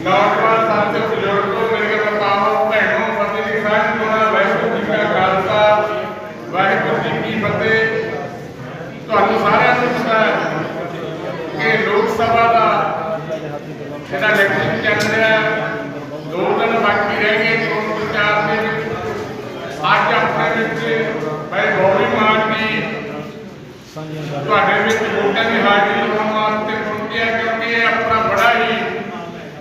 ਨੌਜਵਾਨ ਸਾਥੀ ਬਜ਼ੁਰਗੋ ਮੇਰੇ ਮਾਤਾਓ ਭੈਣੋ ਫਤਿਹ ਦੀ ਸਾਂਝ ਪਾਉਣਾ ਵਾਹਿਗੁਰੂ ਜੀ ਕਾ ਖਾਲਸਾ ਵਾਹਿਗੁਰੂ ਜੀ ਕੀ ਫਤਿਹ ਤੁਹਾਨੂੰ ਸਾਰਿਆਂ ਨੂੰ ਪਤਾ ਹੈ ਕਿ ਲੋਕ ਸਭਾ ਦਾ ਜਿਹੜਾ ਇਲੈਕਸ਼ਨ ਚੱਲ ਰਿਹਾ ਹੈ, ਦੋ ਦਿਨ ਬਾਕੀ ਰਹਿ ਗਏ ਚੋਣ ਪ੍ਰਚਾਰ ਦੇ ਵਿੱਚ ਅੱਜ ਆਪਣੇ ਵਿੱਚ ਭਾਈ ਗੌਰੀ ਮਾਨ ਜੀ ਤੁਹਾਡੇ ਵਿੱਚ ਵੋਟਾਂ ਦੀ ਹਾਜ਼ਰੀ ਲਗਾਉਣ ਵਾਸਤੇ ਪਹੁੰਚਿਆ ਕਿਉਂਕਿ ਇਹ ਆਪਣਾ ਬੜਾ ਹੀ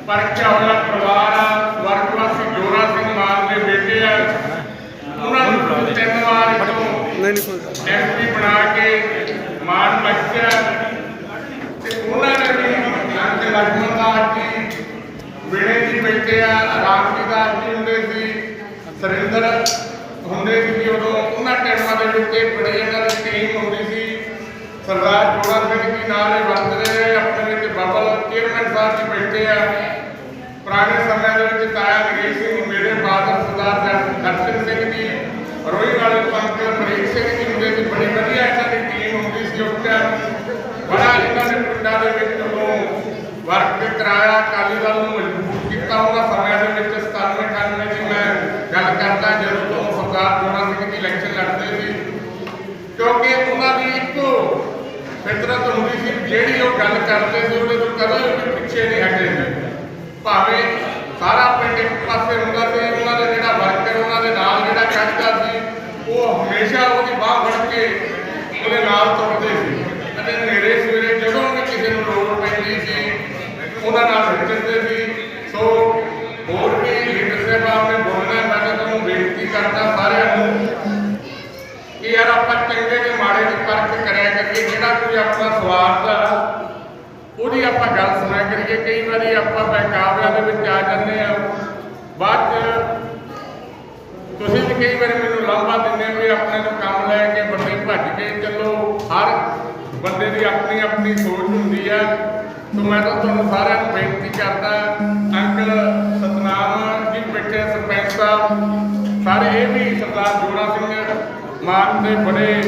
ਪਰਖਿਆ ਹੋਇਆ ਪਰਿਵਾਰ ਆ ਵਰਗਵਾਸੀ ਜੋਰਾ ਸਿੰਘ ਮਾਨ ਦੇ ਬੇਟੇ ਆ ਉਹਨਾਂ ਨੂੰ ਤਿੰਨ ਵਾਰ ਤੋਂ ਨਹੀਂ ਕੋਈ ਡੈਪਟੀ ਬਣਾ ਕੇ ਮਾਨ ਬਖਸ਼ਿਆ ਤੇ ਉਹਨਾਂ ਨੇ ਵੀ ਜਨ ਦੇ ਲਖਮਣ ਦਾਸ ਜੀ ਵਿੜੇ ਜੀ ਬੈਠੇ ਆ, ਆਰਾਮ ਦੀ ਦਾਸ ਜੀ ਹੁੰਦੇ ਸੀ। ਸਰਿੰਦਰ ਹੁੰਦੇ ਸੀ ਉਦੋਂ ਉਹਨਾਂ ਟਾਈਮਾਂ ਦੇ ਵਿੱਚ ਬੜੇ ਜਨਾਂ ਦੀ ਟੀਮ ਹੁੰਦੀ ਸੀ। ਸਰਦਾਰ ਜੋੜਾ ਸਿੰਘ ਜੀ ਨਾਲ ਵਰਤਦੇ ਰਹੇ, ਆਪਣੇ ਵਿੱਚ ਬਾਬਾ ਲਾਲ ਚੇਅਰਮੈਨ ਸਾਹਿਬ ਜੀ ਬੈਠੇ ਆ। ਪੁਰਾਣੇ ਸਮੇਂ ਦੇ ਵਿੱਚ ਤਾਇਆ ਨਗੇਸ਼ ਸਿੰਘ ਮੇਰੇ ਬਾਦਲ ਸਰਦਾਰ ਦਰਸ਼ਨ ਸਿੰਘ ਜੀ ਰੋਈ ਨਾਲ ਵਰਕ ਅਕਾਲੀ ਦਲ ਨੂੰ ਮਜ਼ਬੂਤ ਕੀਤਾ ਉਹਨਾਂ ਸਮਿਆਂ ਦੇ ਵਿੱਚ 97 98 ਦੀ ਮੈਂ ਗੱਲ ਕਰਦਾ ਜਦੋਂ ਤੋਂ ਸਰਦਾਰ ਜੋੜਾ ਸਿੰਘ ਜੀ ਇਲੈਕਸ਼ਨ ਲੜਦੇ ਸੀ। ਕਿਉਂਕਿ ਉਹਨਾਂ ਦੀ ਇੱਕੋ ਫਿਤਰਤ ਹੁੰਦੀ ਸੀ, ਜਿਹੜੀ ਉਹ ਗੱਲ ਕਰਦੇ ਸੀ, ਉਹਦੇ ਤੋਂ ਕਦੇ ਵੀ ਪਿੱਛੇ ਨਹੀਂ ਹਟੇ। ਸੀ ਭਾਵੇਂ ਸਾਰਾ ਪਿੰਡ ਇੱਕ ਪਾਸੇ ਹੁੰਦਾ ਸੀ, ਉਹਨਾਂ ਦਾ ਜਿਹੜਾ ਵਰਕਰ, ਉਹਨਾਂ ਦੇ ਨਾਲ ਜਿਹੜਾ ਚੱਲਦਾ ਸੀ, ਉਹ ਹਮੇਸ਼ਾ ਉਹਦੀ ਬਾਹ ਫੜ ਕੇ ਉਹਦੇ ਨਾਲ ਤੁਰਦੇ ਸੀ ਅਤੇ ਨੇਰੇ ਸਵੇਰੇ ਜਦੋਂ ਵੀ ਕਿਸੇ ਨੂੰ ਲੋੜ ਪੈਂਦੀ ਸੀ ਉਹਨਾਂ ਨਾਲ ਵਿਚਰਦੇ ਸੀ ਸੋ ਹੋਰ ਵੀ ਲੀਡਰ ਸਾਹਿਬਾਨ ਨੇ ਬੋਲਣਾ ਮੈਂ ਤਾਂ ਤੁਹਾਨੂੰ ਬੇਨਤੀ ਕਰਦਾ ਸਾਰਿਆਂ ਨੂੰ ਕਿ ਯਾਰ ਆਪਾਂ ਚੰਗੇ ਤੇ ਮਾੜੇ ਦੀ ਪਰਖ ਕਰਿਆ ਕਰੀਏ ਆਪਣਾ ਸਵਾਰਥ ਆ ਉਹਦੀ ਆਪਾਂ ਗੱਲ ਸੁਣਿਆ ਕਰੀਏ। ਕਈ ਵਾਰੀ ਆਪਾਂ ਬਹਿਕਾਵਿਆਂ ਦੇ ਵਿੱਚ ਆ ਜਾਂਦੇ ਆ ਬਾਅਦ ਚ ਤੁਸੀਂ ਵੀ ਕਈ ਵਾਰੀ ਮੈਨੂੰ ਲਾਂਭਾ ਦਿੰਦੇ ਹੋ ਵੀ ਆਪਣੇ ਤੋਂ ਕੰਮ ਲੈ ਕੇ ਬੰਦੇ ਭੱਜ ਕੇ ਚੱਲੋ। ਹਰ ਬੰਦੇ ਦੀ ਆਪਣੀ ਆਪਣੀ ਸੋਚ ਹੁੰਦੀ ਹੈ ਸੋ ਮੈਂ ਤਾਂ ਤੁਹਾਨੂੰ ਸਾਰਿਆਂ ਨੂੰ ਬੇਨਤੀ ਕਰਦਾ, ਅੰਕਲ ਸਤਨਾਮ ਜੀ, ਬੈਠੇ ਸਰਪੰਚ ਸਾਹਿਬ, ਸਾਰੇ ਇਹ ਵੀ ਸਰਦਾਰ ਜੋੜਾ ਸਿੰਘ ਮਾਨ ਦੇ ਬੜੇ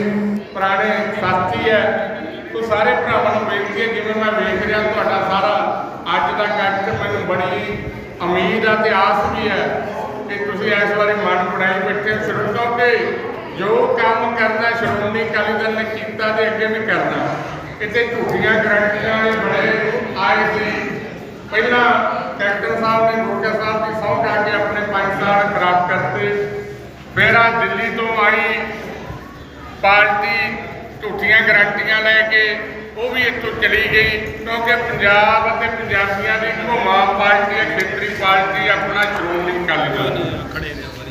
ਪੁਰਾਣੇ ਸਾਥੀ ਹੈ ਸਾਰੇ ਭਰਾਵਾਂ ਨੂੰ ਬੇਨਤੀ ਹੈ ਜਿਵੇਂ ਮੈਂ ਵੇਖ ਰਿਹਾ ਤੁਹਾਡਾ ਸਾਰਾ, ਅੱਜ ਦਾ ਇਕੱਠ ਮੈਨੂੰ ਬੜੀ ਉਮੀਦ ਆ ਤੇ ਆਸ ਵੀ ਹੈ ਕਿ ਤੁਸੀਂ ਇਸ ਵਾਰੀ ਮਨ ਬਣਾਈ ਬੈਠੇ ਹੋ ਸ਼ੁਰੂ ਤੋਂ ਕਿ ਜੋ ਕੰਮ ਕਰਨਾ, ਸ਼੍ਰੋਮਣੀ ਅਕਾਲੀ ਦਲ ਨੇ ਕੀਤਾ ਤੇ ਅੱਗੇ ਵੀ ਕਰਨਾ। ਕਿਤੇ ਝੂਠੀਆਂ ਗਰੰਟੀਆਂ ਵਾਲੇ ਬੜੇ ਆਏ ਸੀ। ਪਹਿਲਾਂ ਕੈਪਟਨ ਸਾਹਿਬ ਨੇ ਗੋਕਾ ਸਾਹਿਬ ਦੀ ਸਹੁੰ ਖਾ ਕੇ ਆਪਣੇ 5 ਸਾਲ ਖਰਾਬ ਕਰਤੇ। ਫਿਰ ਆ ਦਿੱਲੀ ਤੋਂ ਆਈ ਪਾਰਟੀ ਝੂਠੀਆਂ ਗਰੰਟੀਆਂ ਲੈ ਕੇ ਉਹ ਵੀ ਇੱਥੋਂ ਚਲੀ ਗਈ, ਕਿਉਂਕਿ ਪੰਜਾਬ ਅਤੇ ਪੰਜਾਬੀਆਂ ਦੀ ਇੱਕੋ ਪਾਰਟੀ ਹੈ, ਖੇਤਰੀ ਪਾਰਟੀ ਆਪਣਾ ਸ਼੍ਰੋਮਣੀ ਅਕਾਲੀ ਦਲ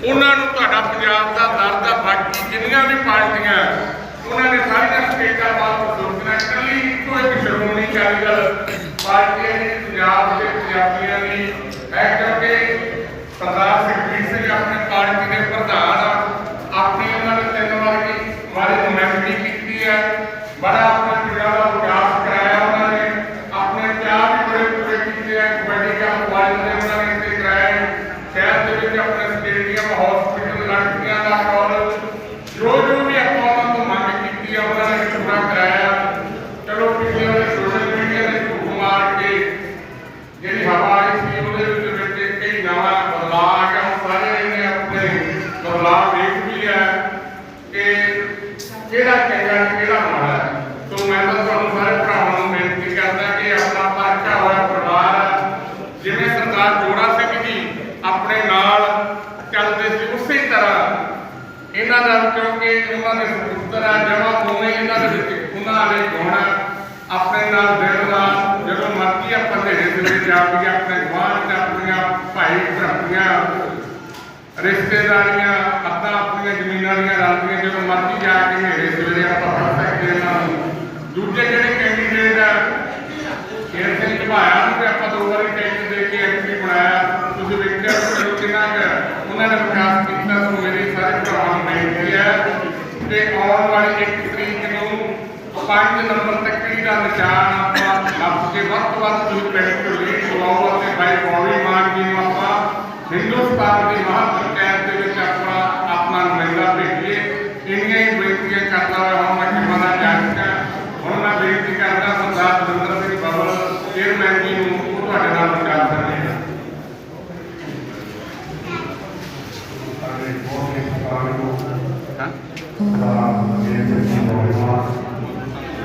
ਉਹਨਾਂ ਨੂੰ ਤੁਹਾਡਾ ਪੰਜਾਬ ਦਾ ਦਰਦ ਆ ਬਾਕੀ ਜਿੰਨੀਆਂ ਵੀ ਪਾਰਟੀਆਂ ਉਹਨਾਂ ਨੇ ਸਾਰੀਆਂ ਸਟੇਟਾਂ ਬਾਅਦ ਸੋਚਣਾ ਇਕੱਲੀ ਇੱਕੋ ਇੱਕ ਸ਼੍ਰੋਮਣੀ ਅਕਾਲੀ ਦਲ ਪਾਰਟੀ ਹੈ ਪੰਜਾਬ ਦੇ ਪੰਜਾਬੀਆਂ ਦੀ ਹੈ, ਕਿਉਂਕਿ ਸਰਦਾਰ ਸੁਖਬੀਰ ਸਿੰਘ ਆਪਣੇ ਪਾਰਟੀ ਦੇ ਪ੍ਰਧਾਨ ਆ ਆਪਣੀ ਉਹਨਾਂ ਨੇ ਤਿੰਨ ਵਾਰੀ ਵਾਰੀ ਨੁਮਾਇੰਦਗੀ ਕੀਤੀ ਹੈ ਬੜਾ ਆਪਣਾ ਪਿੰਡਾਂ ਦਾ ਵਿਕਾਸ ਕਰਾਇਆ ਉਹਨਾਂ ਨੇ ਆਪਣੇ ਚਾਰ ਵੀ ਬੜੇ ਪੂਰੇ ਕੀਤੇ ਆ ਕਬੱਡੀ ਦਾ ਮੋਬਾਈਲ ਦੇ ਉਹਨਾਂ ਨੇ ਇੱਥੇ ਕਰਾਇਆ ਸ਼ਹਿਰ ਦੇ ਵਿੱਚ ਆਪਣੇ ਸਟੇਡੀਅਮ ਹਸਪੀਟਲ ਲੜਕੀਆਂ ਦਾ ਕਾਲਜ ਜੋ ਜੋ ਵੀ ਆਪਾਂ ਉਹਨਾਂ ਤੋਂ ਮੰਗ ਕੀਤੀ ਆ ਉਹਨਾਂ ਨੇ ਪੂਰਾ ਕਰਾਇਆ ਚਲੋ ਪਿਛਲੇ ਵਾਲੇ ਸੋਸ਼ਲ ਮੀਡੀਆ ਦੇ ਝੂਠ ਮਾਰ ਕੇ ਜਿਹੜੀ ਹਵਾ ਆਈ ਸੀ ਉਹਦੇ ਵਿੱਚ ਵਿੱਚ ਕਈ ਨਵਾਂ ਬਦਲਾਅ ਆ ਗਿਆ ਹੁਣ ਸਾਰੇ ਨੇ ਆਪਣੇ ਬਦਲਾਅ ਵੇਖ ਵੀ ਲਿਆ ਕਿ ਕਿਹੜਾ ਚੰਗਾ ਤੇ ਕਿਹੜਾ ਮਾੜਾ ਹੈ। ਸੋ ਮੈਂ ਤਾਂ ਤੁਹਾਨੂੰ ਸਾਰੇ ਭਰਾਵਾਂ ਨੂੰ ਬੇਨਤੀ ਕਰਦਾ ਕਿ ਆਪਣਾ ਪਰਖਿਆ ਹੋਇਆ ਪਰਿਵਾਰ ਆ ਜਿਵੇਂ ਸਰਦਾਰ ਜੋੜਾ ਸਿੰਘ ਜੀ ਆਪਣੇ ਨਾਲ ਚੱਲਦੇ ਸੀ ਉਸੇ ਤਰ੍ਹਾਂ ਇਹਨਾਂ ਦਾ ਕਿਉਂਕਿ ਉਹਨਾਂ ਦੇ ਜਮਾ ਹੋਣੇ ਇਹਨਾਂ ਦੇ ਵਿੱਚ ਉਹਨਾਂ ਦੇ ਗੁਣ ਆਪਣੇ ਨਾਲ ਦਿਲ ਨਾਲ ਜਦੋਂ ਮਰਜ਼ੀ ਆਪਾਂ ਦੇ ਦੇ ਜਾ ਕੇ ਆਪਣੇ ਗਵਾਂਢ ਤੇ ਆਪਣੀਆਂ ਭਾਈ ਭਰਾਤੀਆਂ ਰਿਸ਼ਤੇਦਾਰੀਆਂ, ਅੱਧਾ ਆਪਣੀਆਂ ਜ਼ਮੀਨਾਂ ਦੀਆਂ ਰਲਦੀਆਂ ਜਦੋਂ ਮਰਜ਼ੀ ਜਾ ਕੇ ਹਨੇਰੇ ਸਵੇਰੇ ਆਪਾਂ ਪੜ ਸਕਦੇ ਹਾਂ ਦੂਜੇ ਜਿਹੜੇ ਕੈਂਡੀਡੇਟ ਆ ਸ਼ੇਰ ਸਿੰਘ ਝਬਾਇਆ ਨੂੰ ਆਪਾਂ ਦੋ ਵਾਰੀ ਪੰਜ ਨੰਬਰ ਤੱਕੜੀ ਦਾ ਨਿਸ਼ਾਨ ਆਪਾਂ ਲੱਭ ਕੇ ਵੱਧ ਤੋਂ ਵੱਧ ਤੁਸੀਂ ਪਿੰਡ ਤੋਂ ਲੀਡ ਲਵਾਓ ਅਤੇ ਬਾਈ ਬੌਲੀ ਮਾਨ ਜੀ ਨੂੰ ਆਪਾਂ ਹਿੰਦੁਸਤਾਨ ਦੀ ਮਹਾਨ ਪੰਚਾਇਤ ਦੇ ਵਿੱਚ ਆਪਾਂ ਆਪਣਾ ਨੁਮਾਇੰਦਾ ਭੇਜੀਏ। ਇੰਨੀਆਂ ਹੀ ਬੇਨਤੀਆਂ ਕਰਦਾ ਹੋਇਆ ਹਾਂ ਮੈਂ ਕਿਹਾ ਜਾਣਦਾ ਹੁਣ ਮੈਂ ਬੇਨਤੀ ਕਰਦਾ ਸਰਦਾਰ ਜੰਦਰ ਸਿੰਘ ਬਬਲ ਚੇਅਰਮੈਨ ਜੀ ਨੂੰ ਤੁਹਾਡੇ ਨਾਲ ਗੱਲ ਕਰਦੇ ਹਾਂ। ਹਾਂ ਹਾਂ। ਮੇਰੇ ਜੀ ਬੋਲਵਾ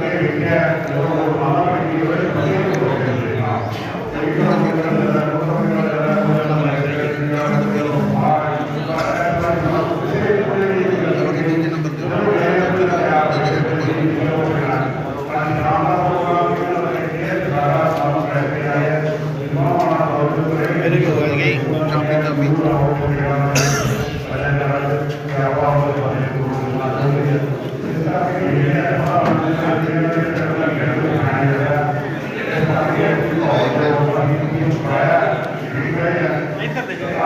ਮੇਰੇ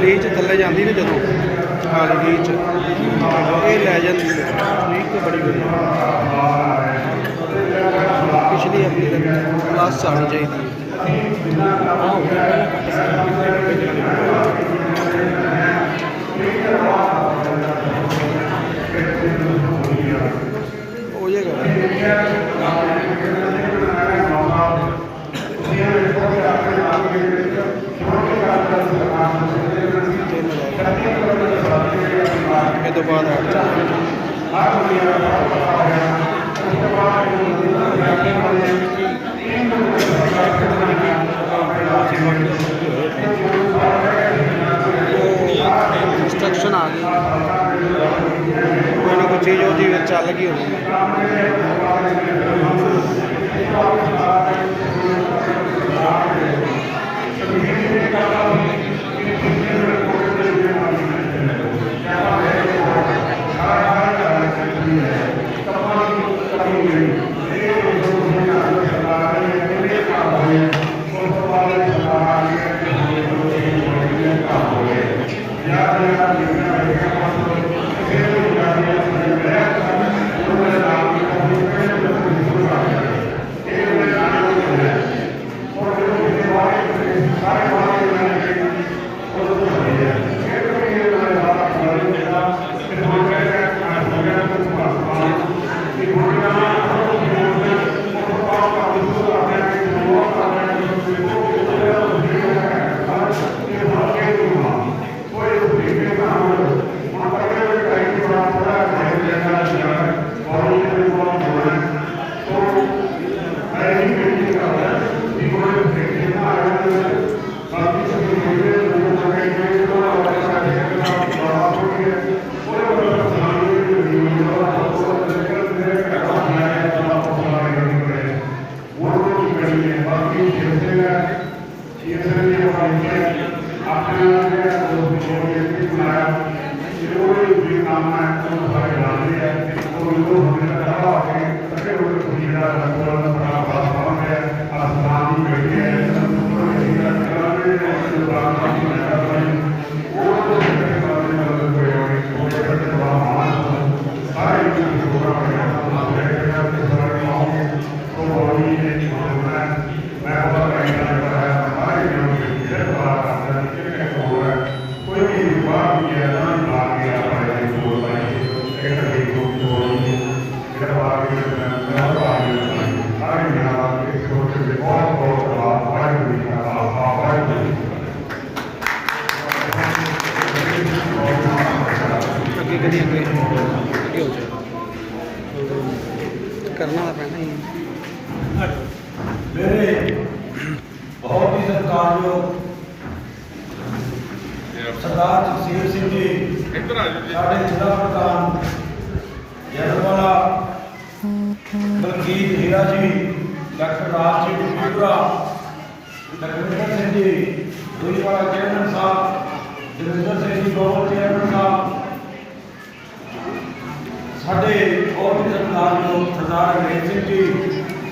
ਰੀਚ ਥੱਲੇ ਜਾਂਦੀ ਨੇ ਜਦੋਂ। ਹਾਲੀ ਰੀਚ ਇਹ ਲੈ ਜਾਂਦੀ ਹੈ। ਰੀਚ ਤਾਂ ਬੜੀ ਵਧੀਆ। ਪਿਛਲੀ ਆਪਣੀ ਕਲਾਸ ਆਣੀ ਚਾਹੀਦੀ ਹੈ। ਹੋ ਜਾਏਗਾ। ਤੋਂ ਬਾਅਦ ਹਟ ਜਾਏਗਾ ਇੰਸਟਰਕਸ਼ਨ ਆ ਗਈ। ਕੋਈ ਨਾ ਕੋਈ ਚੀਜ਼ ਉਹਦੀ ਵਿੱਚ ਚੱਲ ਗਈ ਹੋਣੀ ਸਾਰੇ ਸਾਡੇ ਜ਼ਿਲ੍ਹਾ ਪ੍ਰਧਾਨ ਜਨਰਵਾਲਾ ਬਲਕੀਤ ਹੀਰਾ ਜੀ, ਡਾਕਟਰ ਰਾਜ ਜੀ ਡਿਪੂਰਾ ਡਾਕਟਰ ਸਿੰਘ ਜੀ ਦੂਜੀ ਚੇਅਰਮੈਨ ਸਾਹਿਬ ਜਗਿੰਦਰ ਸਿੰਘ ਜੀ ਗੋਲ ਚੇਅਰਮੈਨ ਸਾਹਿਬ। ਸਾਡੇ ਬਹੁਤ ਹੀ ਸਤਿਕਾਰਯੋਗ ਸਰਦਾਰ ਅੰਗਰੇਜ਼ ਸਿੰਘ ਜੀ,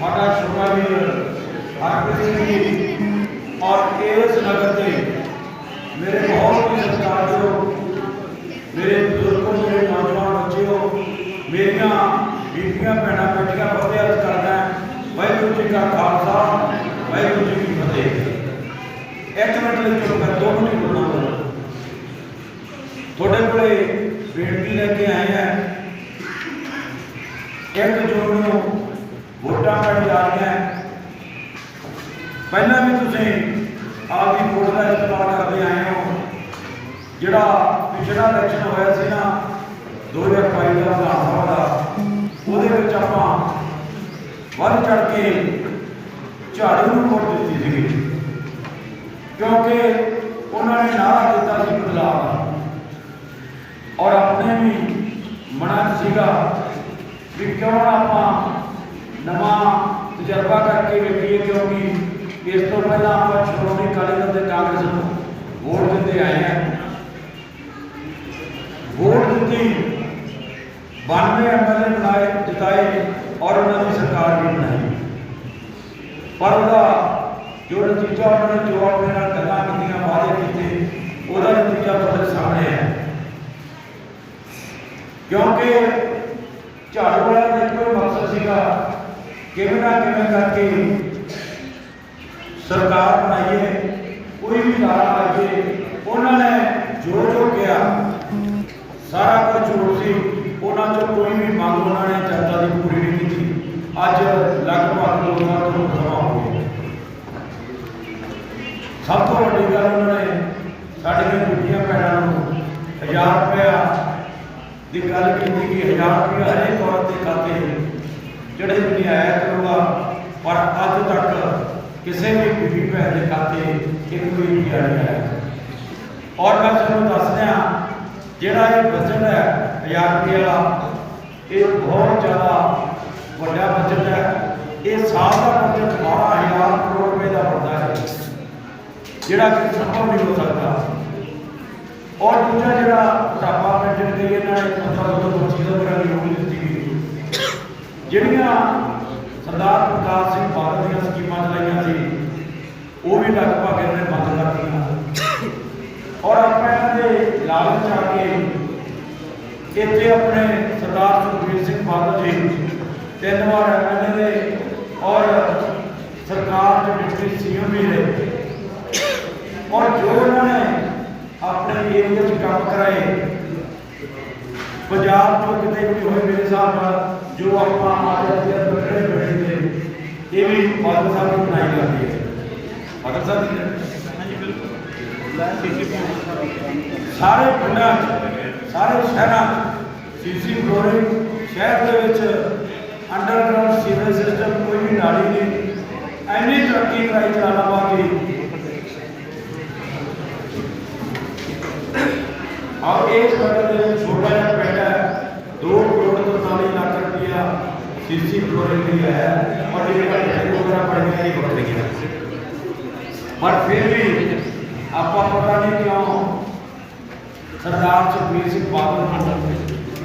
ਸਾਡਾ ਛੋਟਾ ਵੀਰ ਹਰਪ੍ਰੀਤ ਸਿੰਘ ਜੀ, ਔਰ ਇਸ ਨਗਰ ਦੇ ਮੇਰੇ ਬਹੁਤ ਹੀ ਸਤਿਕਾਰਯੋਗ ਮੇਰੇ ਬਜ਼ੁਰਗੋ ਮੇਰੇ ਨੌਜਵਾਨ ਬੱਚੇ ਹੋ ਮੇਰੀਆਂ ਬੀਬੀਆਂ, ਭੈਣਾਂ, ਬੇਟੀਆਂ ਬਹੁਤ ਅਰਜ਼ ਕਰਦਾ ਵਾਹਿਗੁਰੂ ਜੀ ਕਾ ਖਾਲਸਾ, ਵਾਹਿਗੁਰੂ ਜੀ ਕੀ ਫਤਿਹ। ਇੱਕ ਮਿੰਟ ਲਈ ਚੁੱਪ ਕਰ ਦੋ ਮਿੰਟ ਬੋਲਣਾ ਤੁਹਾਡੇ ਕੋਲੇ ਬੇਨਤੀ ਲੈ ਕੇ ਆਏ ਆ ਇੱਕ ਜੂਨ ਨੂੰ ਵੋਟਾਂ ਪੈਣ ਜਾ ਰਹੀਆਂ ਪਹਿਲਾਂ ਵੀ ਤੁਸੀਂ ਆਪਦੀ ਵੋਟ ਦਾ ਇਸਤੇਮਾਲ ਕਰਦੇ ਆਏ ਹੋ। ਜਿਹੜਾ ਜਿਹੜਾ ਇਲੈਕਸ਼ਨ ਹੋਇਆ ਸੀ ਨਾ 2022 ਦਾ ਵਿਧਾਨ ਸਭਾ ਦਾ, ਉਹਦੇ ਵਿੱਚ ਆਪਾਂ ਵੱਧ ਚੜ ਕੇ ਝਾੜੂ ਨੂੰ ਵੋਟ ਦਿੱਤੀ ਸੀਗੀ। ਕਿਉਂਕਿ ਉਹਨਾਂ ਨੇ ਨਾਰਾ ਦਿੱਤਾ ਸੀ ਬਦਲਾਅ ਦਾ। ਔਰ ਆਪਣੇ ਵੀ ਮਨਾਂ 'ਚ ਸੀਗਾ ਵੀ ਕਿਉਂ ਨਾ ਆਪਾਂ ਨਵਾਂ ਤਜਰਬਾ ਕਰਕੇ ਵੇਖੀਏ, ਕਿਉਂਕਿ ਇਸ ਤੋਂ ਪਹਿਲਾਂ ਆਪਾਂ ਸ਼੍ਰੋਮਣੀ ਅਕਾਲੀ ਦਲ ਤੇ ਕਾਂਗਰਸ ਨੂੰ ਵੋਟ ਦਿੰਦੇ ਆਏ ਹਾਂ। ਵੋਟ ਦਿੱਤੀ 92 ਐਮਐਲਏ ਬਣਾਏ ਜਿਤਾਏ ਔਰ ਉਹਨਾਂ ਦੀ ਸਰਕਾਰ ਵੀ ਬਣਾਈ ਪਰ ਉਹਦਾ ਜੋ ਨਤੀਜਾ ਉਹਨਾਂ ਨੇ ਜੋ ਆਪਣੇ ਨਾਲ ਗੱਲਾਂ ਕੀਤੀਆਂ ਵਾਅਦੇ ਕੀਤੇ ਉਹਦਾ ਨਤੀਜਾ ਤੁਹਾਡੇ ਸਾਹਮਣੇ ਹੈ ਕਿਉਂਕਿ ਝਾੜੂ ਵਾਲਾ ਦਾ ਇੱਕੋ ਹੀ ਮਕਸਦ ਸੀਗਾ ਕਿਵੇਂ ਨਾ ਕਿਵੇਂ ਕਰਕੇ ਸਰਕਾਰ ਬਣਾਈਏ ਕੋਈ ਵੀ ਲਾਰਾ ਆਈਏ ਉਹਨਾਂ ਨੇ ਜੋ ਜੋ ਕਿਹਾ ਸਾਰਾ ਕੁਝ ਝੂਠ ਸੀ। ਉਹਨਾਂ ਚੋਂ ਕੋਈ ਵੀ ਮੰਗ ਉਹਨਾਂ ਨੇ ਜਨਤਾ ਦੀ ਪੂਰੀ ਨਹੀਂ ਕੀਤੀ। ਅੱਜ ਲਗਭਗ ਲੋਕਾਂ ਤੋਂ ਸਮਾਂ ਹੋ ਗਿਆ ਸਭ ਤੋਂ ਵੱਡੀ ਗੱਲ ਉਹਨਾਂ ਨੇ ਸਾਡੀਆਂ ਬੀਬੀਆਂ ਭੈਣਾਂ ਨੂੰ 1000 ਰੁਪਇਆ ਦੀ ਗੱਲ ਕੀਤੀ ਕਿ 1000 ਰੁਪਇਆ ਹਰੇਕ ਔਰਤ ਦੇ ਖਾਤੇ ਜਿਹੜੇ ਵੀ ਨਹੀਂ ਆਇਆ ਕਰੂਗਾ ਪਰ ਅੱਜ ਤੱਕ ਕਿਸੇ ਵੀ ਬੀਬੀ ਭੈਣ ਦੇ ਖਾਤੇ ਇੱਕ ਵੀ ਨਹੀਂ ਆਇਆ। ਔਰ ਮੈਂ ਤੁਹਾਨੂੰ ਦੱਸ ਰਿਹਾ ਜਿਹੜਾ ਇਹ ਬਜਟ ਹੈ 1000 ਰੁਪਏ ਵਾਲਾ, ਇਹ ਬਹੁਤ ਜ਼ਿਆਦਾ ਵੱਡਾ ਬਜਟ ਹੈ। ਇਹ ਸਾਲ ਦਾ ਬਜਟ 12000 ਕਰੋੜ ਰੁਪਏ ਦਾ ਬਣਦਾ ਹੈ। ਜਿਹੜਾ ਕਿ ਸੰਭਵ ਨਹੀਂ ਹੋ ਸਕਦਾ। ਔਰ ਦੂਜਾ ਜਿਹੜਾ ਢਾਬਾ ਪੈਨਸ਼ਨ ਦੇ ਇਹਨਾਂ ਨੇ ਮਤਲਬ ਤੋਂ ਬੱਚੀ ਦਾ ਬੜਾ ਯੋਗ ਦਿੱਤੀ ਗਈ ਜਿਹੜੀਆਂ ਸਰਦਾਰ ਪ੍ਰਕਾਸ਼ ਸਿੰਘ ਬਾਦਲ ਦੀਆਂ ਸਕੀਮਾਂ ਚਲਾਈਆਂ ਸੀ, ਉਹ ਵੀ ਲਗਭਗ ਇਹਨਾਂ ਨੇ ਬੰਦ ਕਰਤੀਆਂ ਔਰ ਆਪਾਂ ਇਹਨਾਂ ਦੇ ਲਾਲਚ ਆ ਕੇ ਇੱਥੇ ਆਪਣੇ ਸਰਦਾਰ ਸੁਖਬੀਰ ਸਿੰਘ ਬਾਦਲ ਜੀ, ਤਿੰਨ ਵਾਰ ਐਮਐਲਏ ਦੇ ਔਰ ਸਰਕਾਰ ਦੇ ਡਿਪਟੀ ਸੀਐਮ ਵੀ ਰਹੇ। ਔਰ ਜੋ ਉਹਨਾਂ ਨੇ ਆਪਣੇ ਏਰੀਆ 'ਚ ਕੰਮ ਕਰਾਏ, ਪੰਜਾਬ ਤੋਂ ਕਿਤੇ ਵੀ ਹੋਏ ਮੇਰੇ ਹਿਸਾਬ ਨਾਲ, ਜੋ ਆਪਾਂ ਅੱਜ ਦੇ ਬੱਕਰੇ ਬੈਠੇ ਨੇ ਇਹ ਵੀ ਬਾਦਲ ਸਾਹਿਬ ਦੀ ਬਣਾਈ ਜਾਂਦੀ ਹੈ। ਬਾਦਲ ਸਾਹਿਬ ਹਾਂਜੀ, ਬਿਲਕੁਲ। ਸਾਰੇ ਪਿੰਡਾਂ 'ਚ, ਸਾਰੇ ਸ਼ਹਿਰਾਂ 'ਚ, ਸੀਸੀ ਫਲੋਰਿੰਗ ਸ਼ਹਿਰ ਦੇ ਵਿੱਚ ਅੰਡਰਗਰਾਉਂਡ ਸੀਵਰੇਜ ਸਿਸਟਮ ਕੋਈ ਵੀ ਨਾਲੀ ਨਹੀਂ। ਐਨੀ ਤਰੱਕੀ ਕਰਾਈ ਜਲਾਲਾਬਾਦ ਦੀ। ਔਰ ਇਸ ਪਿੰਡ ਦੇ ਵਿੱਚ ਛੋਟਾ ਜਿਹਾ ਪਿੰਡ ਹੈ। 2 ਕਰੋੜ ਤੋਂ 43 ਲੱਖ ਰੁਪਇਆ ਸੀਸੀ ਫਲੋਰਿੰਗ ਦੀ ਹੈ ਔਰ ਜਿਹੜਾ ਜਿਹੜੇ ਵਗੈਰਾ ਪੜੀਆਂ ਇਹ ਬੱਕਰੀਆਂ ਪਰ ਫਿਰ ਵੀ ਆਪਾਂ ਪਤਾ ਨਹੀਂ ਕਿਉਂ ਸਰਦਾਰ ਸੁਖਬੀਰ ਸਿੰਘ ਬਾਦਲ ਨੂੰ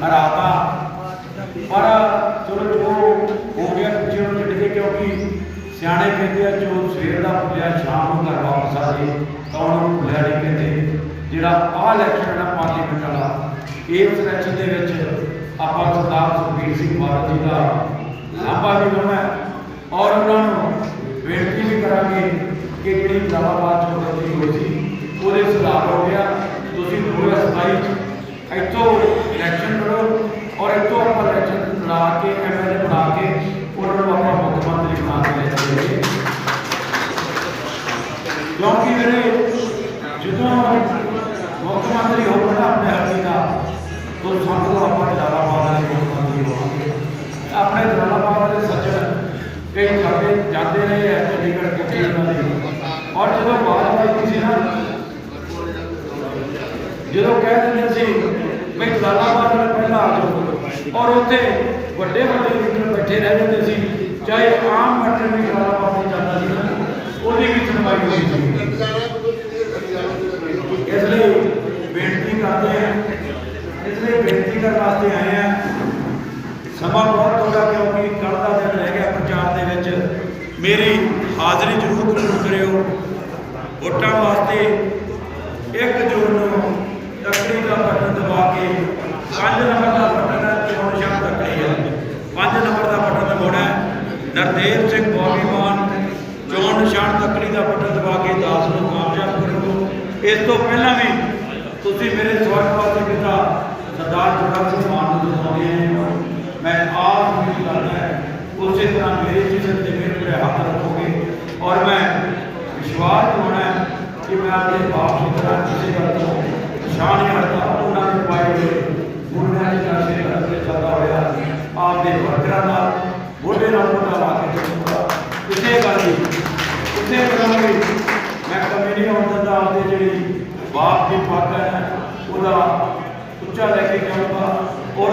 ਹਰਾਤਾ। ਪਰ ਚਲੋ ਜੋ ਹੋ ਗਿਆ ਪਿੱਛੇ ਨੂੰ ਛੱਡ ਕੇ, ਕਿਉਂਕਿ ਸਿਆਣੇ ਕਹਿੰਦੇ ਆ, ਜੋ ਸਵੇਰ ਦਾ ਭੁੱਲਿਆ, ਸ਼ਾਮ ਨੂੰ ਘਰ ਵਾਪਸ ਆ ਜੇ ਤਾਂ ਉਹਨੂੰ ਭੁੱਲਿਆ ਨਹੀਂ ਕਹਿੰਦੇ। ਜਿਹੜਾ ਆਹ ਇਲੈਕਸ਼ਨ ਹੈ ਪਾਰਲੀਮੈਂਟ ਵਾਲਾ, ਇਸ ਇਲੈਕਸ਼ਨ ਦੇ ਵਿੱਚ ਆਪਾਂ ਸਰਦਾਰ ਸੁਖਬੀਰ ਸਿੰਘ ਬਾਦਲ ਜੀ ਦਾ ਲਾਭਾ ਵੀ ਲਾਉਣਾ ਔਰ ਉਹਨਾਂ ਨੂੰ ਬੇਨਤੀ ਵੀ ਕਰਾਂਗੇ ਕਿ ਜਿਹੜੀ ਜਲਾਲਾਬਾਦ ਚ ਬਦਲੀ ਹੋਈ ਸੀ, ਉਹਦੇ ਸੁਧਾਰ ਹੋ ਗਿਆ। ਤੁਸੀਂ 2027 ਚ ਇੱਥੋਂ ਇਲੈਕਸ਼ਨ ਲੜੋ ਔਰ ਇੱਥੋਂ ਆਪਾਂ ਇਲੈਕਸ਼ਨ ਲੜਾ ਕੇ ਐਮਐਲਏ ਬਣਾ ਕੇ ਉਹਨਾਂ ਨੂੰ ਆਪਾਂ ਮੁੱਖ ਮੰਤਰੀ ਬਣਾ ਕੇ ਲੈ ਜਾਈਏ ਕਿਉਂਕਿ ਵੀਰੇ ਜਦੋਂ ਮੁੱਖ ਮੰਤਰੀ ਹੋਣਾ ਆਪਣੇ ਹੱਥੀ ਦਾ ਤੋਂ ਸੰਤ ਤੋਂ ਆਪਾਂ ਜਲਾਲਾਬਾਦ ਦੇ ਮੁਖਮੰਤਰੀ ਹੋਵਾਂਗੇ ਆਪਣੇ ਜਲਾਲਾਬਾਦ ਦੇ ਸੱਜਣ ਕਈ ਸਾਡੇ ਜਾਂਦੇ ਰਹੇ ਆ ਚੰਡੀਗੜ੍ਹ ਕਿਤੇ ਉਹਨਾਂ ਦੇ ਔਰ ਜਦੋਂ ਬਾਤ ਆਈ ਸੀ ਨਾ ਜਦੋਂ ਕਹਿ ਦਿੰਦੇ ਸੀ ਮੈਂ ਜਲਾਲਾਬਾਦ ਨਾਲ ਪਹਿਲਾਂ ਆ ਜਾਊਂਗਾ ਔਰ ਉੱਥੇ ਵੱਡੇ ਵੱਡੇ ਲੀਡਰ ਬੈਠੇ ਰਹਿ ਜਾਂਦੇ ਸੀ ਚਾਹੇ ਆਮ ਮਟਰ ਵੀ ਜਲਾਲਾਬਾਦ ਤੇ ਜਾਂਦਾ ਸੀ ਉਹਦੀ ਵੀ ਸੁਣਵਾਈ ਹੋਈ ਸੀ। ਇਸ ਲਈ ਬੇਨਤੀ ਕਰਦੇ ਹਾਂ, ਇਸ ਲਈ ਬੇਨਤੀ ਕਰਨ ਵਾਸਤੇ ਆਏ ਹਾਂ। ਸਮਾਂ ਬਹੁਤ ਥੋੜਾ ਕਿਉਂਕਿ ਕੱਲ ਦਾ ਦਿਨ ਰਹਿ ਗਿਆ ਪ੍ਰਚਾਰ ਦੇ ਵਿੱਚ। ਮੇਰੀ ਹਾਜ਼ਰੀ ਜ਼ਰੂਰ ਕਬੂਲ ਕਰਿਓ। ਵੋਟਾਂ ਵਾਸਤੇ 1 ਜੂਨ ਨੂੰ ਤਕੜੀ ਦਾ ਬਟਨ ਦਬਾ ਕੇ 5 ਨੰਬਰ ਦਾ ਬਟਨ ਹੈ ਚੋਣ ਨਿਸ਼ਾਨ ਤਕੜੀ ਹੈ 5 ਨੰਬਰ ਦਾ ਬਟਨ ਦਬਾਉਣਾ ਹੈ ਨਰਦੇਵ ਸਿੰਘ ਬੋਬੀ ਚੋਣ ਨਿਸ਼ਾਨ ਤਕੜੀ ਦਾ ਬਟਨ ਦਬਾ ਕੇ 10 ਨੂੰ ਕਾਮਯਾਬ ਕਰੋ ਇਸ ਤੋਂ ਪਹਿਲਾਂ ਵੀ ਤੁਸੀਂ ਮੇਰੇ ਸਵਾਗਤ ਪਿਤਾ ਸਰਦਾਰ ਜਗਤ ਸਿੰਘ ਮਾਨ ਨੂੰ ਦਿਖਾਉਂਦੇ ਆਏ ਮੈਂ ਆਪ ਵੀ ਕਰਦਾ ਹੈ, ਉਸੇ ਤਰ੍ਹਾਂ ਮੇਰੇ ਜਿਸਮ ਤੇ ਮੇਰੇ ਹੱਥ ਰੱਖੋਗੇ ਔਰ ਮੈਂ ਵਿਸ਼ਵਾਸ ਦਿਵਾਉਣਾ ਕਿ ਮੈਂ ਆਪਣੇ ਬਾਪ ਦੀ ਤਰ੍ਹਾਂ ਕਿਸੇ ਗੱਲ ਤੋਂ ਪਛਾਣ ਹਟਦਾ। ਉਹਨਾਂ ਦੇ ਪਾਏ ਹੋਏ ਗੁਰਨਾਂ ਦੇ ਨਾਸ਼ੇ ਕਰਦੇ ਹੋਇਆ, ਆਪਦੇ ਵਰਕਰਾਂ ਨਾਲ ਮੋਢੇ ਨਾਲ ਮੋਢਾ ਲਾ ਕੇ ਚੱਲੂਗਾ ਕਿਸੇ ਗੱਲ ਦੀ ਕਿਸੇ ਤਰ੍ਹਾਂ ਦੀ ਮੈਂ ਕਮੀ ਨਹੀਂ ਆਉਣ ਦਿੰਦਾ ਆਪਦੇ ਜਿਹੜੀ ਬਾਪ ਦੀ ਪੱਗ ਹੈ, ਉਹਦਾ ਉੱਚਾ ਲੈ ਕੇ ਜਾਊਗਾ ਔਰ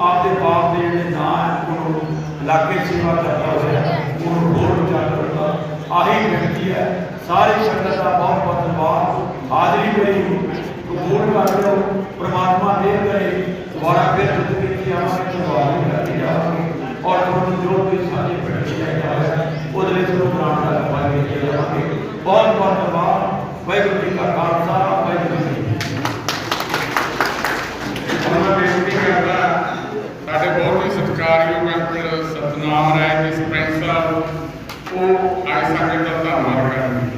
ਆਪਦੇ ਬਾਪ ਦੇ ਜਿਹੜੇ ਨਾਂ ਹੈ, ਉਹਨੂੰ ਇਲਾਕੇ ਸੇਵਾ ਕਰਦਾ ਹੋਇਆ, ਉਹਨੂੰ ਹੋਰ ਵਿਚਾਰ ਕਰੂਗਾ। ਆਹੀ ਬੇਨਤੀ ਹੈ। ਸਾਰੇ ਸੰਗਤ ਦਾ ਬਹੁਤ ਬਹੁਤ ਧੰਨਵਾਦ। ਹਾਜ਼ਰੀ ਮੇਰੀ ਕਬੂਲ ਕਰ ਲਓ। ਪ੍ਰਮਾਤਮਾ ਦੇ ਕਰੇ। ਦੁਬਾਰਾ ਫਿਰ ਜ਼ਿੰਦਗੀ ਦੀ ਆਵਾਂਗੇ, ਧੰਨਵਾਦ। ਕਰਕੇ ਜਾਵਾਂਗੇ ਔਰ ਤੁਹਾਨੂੰ ਜੋ ਵੀ ਸਾਡੇ ਪਿੰਡ ਚ ਲੈ ਕੇ ਆਇਆ ਉਹਦੇ ਲਈ ਤੁਹਾਨੂੰ ਪ੍ਰਾਣ ਦਾ ਪਾਣੀ ਦੇ ਜਾਵਾਂਗੇ ਬਹੁਤ ਬਹੁਤ ਧੰਨਵਾਦ ਵਾਹਿਗੁਰੂ ਜੀ ਕਾ ਖਾਲਸਾ ਵਾਹਿਗੁਰੂ ਜੀ ਕੀ ਫਤਿਹ ਮੈਂ ਬੇਨਤੀ ਕਰਦਾ ਸਾਡੇ ਬਹੁਤ ਹੀ ਸਤਿਕਾਰਯੋਗ ਅੰਕਲ ਸਤਨਾਮ ਰਾਏ ਜੀ ਸਰਪੰਚ ਸਾਹਿਬ ਉਹ ਆਏ ਸੰਗਤ ਦਾ ਧੰਨਵਾਦ ਕਰਨਗੇ